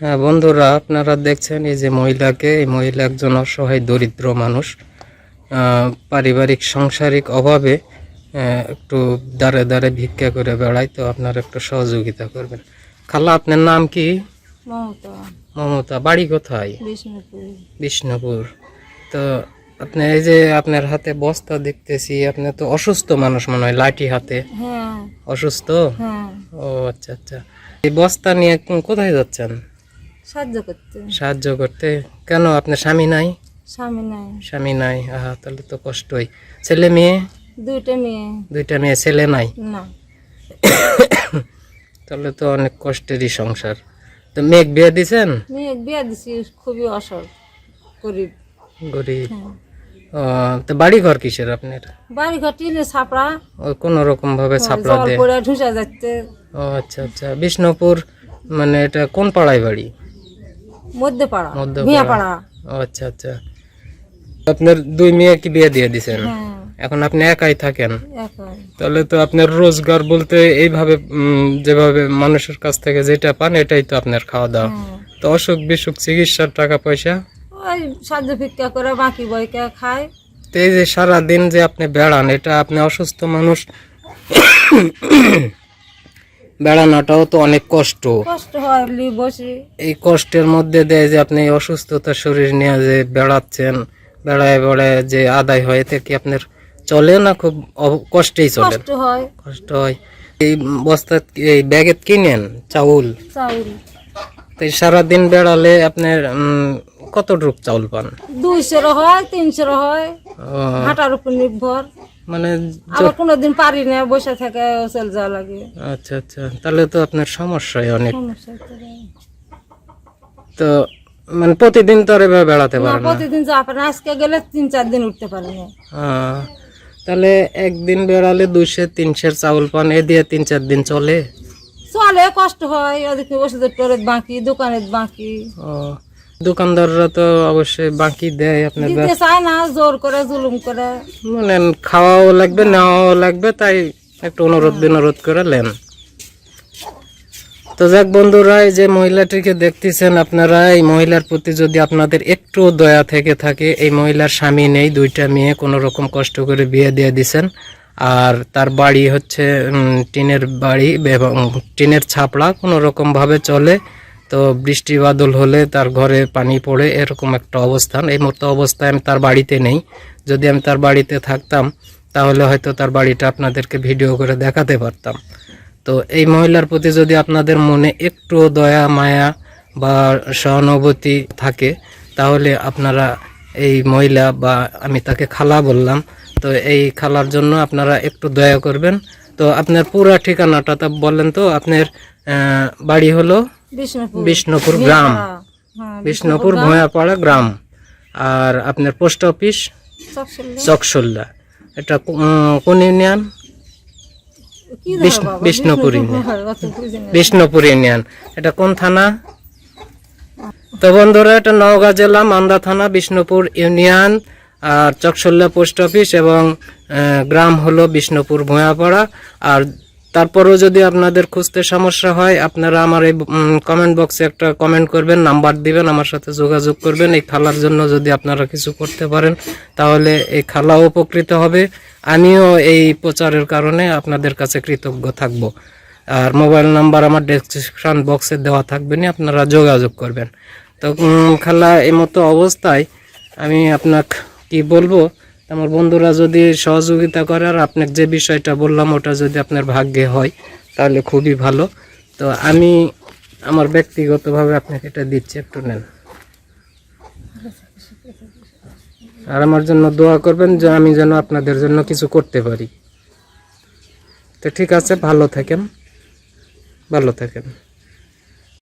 হ্যাঁ বন্ধুরা আপনারা দেখছেন এই যে মহিলাকে। এই মহিলা একজন অসহায় দরিদ্র মানুষ। পারিবারিক সাংসারিক অভাবে একটু দাঁড়ে দাঁড়ে ভিক্ষা করে বেড়ায় তো আপনারা একটু সহযোগিতা করবেন। খালা আপনার নাম কি? মমতা। মমতা বাড়ি কোথায়? বিষ্ণুপুর। বিষ্ণুপুর। তো আপনি এই যে আপনার হাতে বস্তা দেখতেছি আপনি তো অসুস্থ মানুষ মনে হয় লাঠি হাতে। হ্যাঁ। অসুস্থ? হ্যাঁ। ও আচ্ছা আচ্ছা। এই বস্তা নিয়ে কোথায় যাচ্ছেন? সাহায্য করতে। সাহায্য করতে। কেন? আপনার স্বামী নাই? স্বামী নাই। স্বামী নাই। আহা তাহলে তো কষ্টই। ছেলে মেয়ে? দুইটা মেয়ে। দুইটা মেয়ে ছেলে নাই? না। তাহলে তো অনেক কষ্টেরই সংসার। তো মেঘ বিয়ে দিছেন? মেঘ বিয়ে দিছি খুবই অসল গরিব। গরিব। হ্যাঁ। তো বাড়ি ঘর কিসের আপনার? বাড়ি ঘর টিনে ছাপড়া। ও কোনো রকম ভাবে ছাপড়া জল দেয়। ঢুসা যাচ্ছে। ও আচ্ছা আচ্ছা। বিষ্ণুপুর মানে এটা কোন পাড়ায় বাড়ি? মধ্যপাড়া। আচ্ছা আচ্ছা। আপনার দুই মেয়ে কি বিয়ে দিয়ে দিছেন? হ্যাঁ। এখন আপনি একাই থাকেন? তাহলে তো আপনার রোজগার বলতে এইভাবে যেভাবে মানুষের কাছ থেকে যেটা পান এটাই তো আপনার খাওয়া দাওয়া। হ্যাঁ। তো অসুখ বিসুখ চিকিৎসার টাকা পয়সা? ওই সাহায্য ভিক্ষা করে বাকি বইকে খায়। তো এই যে সারাদিন যে আপনি বেড়ান এটা আপনি অসুস্থ মানুষ বেড়ানোটাও তো অনেক কষ্ট। হয় এই কষ্টের মধ্যে দিয়ে যে আপনি অসুস্থতা শরীর নিয়ে যে বেড়াচ্ছেন বেড়ায় বেড়ায় যে আদায় হয় এতে কি আপনার চলে না খুব কষ্টেই চলে? কষ্ট হয়। কষ্ট হয়। এই বস্তা এই ব্যাগে কিনেন চাউল? চাউল। তো সারাদিন বেড়ালে আপনার উম, কতটুক চাউল পান? দুইশোর হয় তিনশোর হয়। হাঁটার উপর নির্ভর। মানে আবার কোনোদিন পারি না বসে থেকে চল যাওয়া লাগে। আচ্ছা আচ্ছা। তাহলে তো আপনার সমস্যাই অনেক। তো মানে প্রতিদিন তো আর এভাবে বেড়াতে না পারেন না? প্রতিদিন যা পারে আজকে গেলে তিন চার দিন উঠতে পারি না। তাহলে একদিন বেড়ালে দুইশো তিনশের চাউল পান এ দিয়ে তিন চার দিন চলে? চলে কষ্ট হয়। ওদিকে ওষুধের টরের বাকি দোকানের বাকি। ও, দোকানদাররা তো অবশ্যই বাকি দেয় আপনার দিতে চায় না জোর করে জুলুম করে। মানে খাওয়াও লাগবে নেওয়াও লাগবে তাই একটু অনুরোধ বিনোরোধ করে নেন। তো যাক বন্ধুরা এই যে মহিলাটিকে দেখতেছেন আপনারা এই মহিলার প্রতি যদি আপনাদের একটু দয়া থেকে থাকে এই মহিলার স্বামী নেই দুইটা মেয়ে কোনো রকম কষ্ট করে বিয়ে দিয়ে দিছেন। আর তার বাড়ি হচ্ছে টিনের বাড়ি এবং টিনের ছাপড়া কোনো রকম ভাবে চলে। তো বৃষ্টি বাদল হলে তার ঘরে পানি পড়ে, এরকম একটা অবস্থান। এই মতো অবস্থায় আমি তার বাড়িতে নেই। যদি আমি তার বাড়িতে থাকতাম, তাহলে হয়তো তার বাড়িটা আপনাদেরকে ভিডিও করে দেখাতে পারতাম। তো এই মহিলার প্রতি যদি আপনাদের মনে একটু দয়া, মায়া বা সহানুভূতি থাকে, তাহলে আপনারা এই মহিলা বা আমি তাকে খালা বললাম। তো এই খালার জন্য আপনারা একটু দয়া করবেন। তো আপনার পুরা ঠিকানাটা তা বললেন তো, আপনার বাড়ি হলো বিষ্ণুপুর। গ্রাম। হ্যাঁ বিষ্ণুপুর ভয়াপাড়া গ্রাম। আর আপনার পোস্ট অফিস? চকসল্লা। এটা কোন ইউনিয়ন? বিষ্ণু- বিষ্ণুপুর ইউনিয়ন। হয়। বিষ্ণুপুর ইউনিয়ন। এটা কোন থানা? তো বন্ধুরা এটা নওগাঁ জেলা মান্দা থানা বিষ্ণুপুর ইউনিয়ন। আর চকসল্লা পোস্ট অফিস এবং গ্রাম হলো বিষ্ণুপুর ভূয়াপাড়া। আর তারপরেও যদি আপনাদের খুঁজতে সমস্যা হয়, আপনারা আমার এই কমেন্ট বক্সে একটা কমেন্ট করবেন নাম্বার দিবেন, আমার সাথে যোগাযোগ করবেন। এই খালার জন্য যদি আপনারা কিছু করতে পারেন, তাহলে এই খালাও উপকৃত হবে। আমিও এই প্রচারের কারণে আপনাদের কাছে কৃতজ্ঞ থাকব। আর মোবাইল নাম্বার আমার ডেসক্রিপশন বক্সে দেওয়া থাকবে না, আপনারা যোগাযোগ করবেন। তো খালা, এই মতো অবস্থায় আমি আপনাকে কি বলব আমার বন্ধুরা যদি সহযোগিতা করে আর আপনাকে যে বিষয়টা বললাম, ওটা যদি আপনার ভাগ্যে হয়, তাহলে খুবই ভালো। তো আমি আমার ব্যক্তিগতভাবে আপনাকে এটা দিচ্ছি, একটু নেন। আর আমার জন্য দোয়া করবেন যে আমি যেন আপনাদের জন্য কিছু করতে পারি। তো ঠিক আছে, ভালো থাকেন ভালো থাকেন।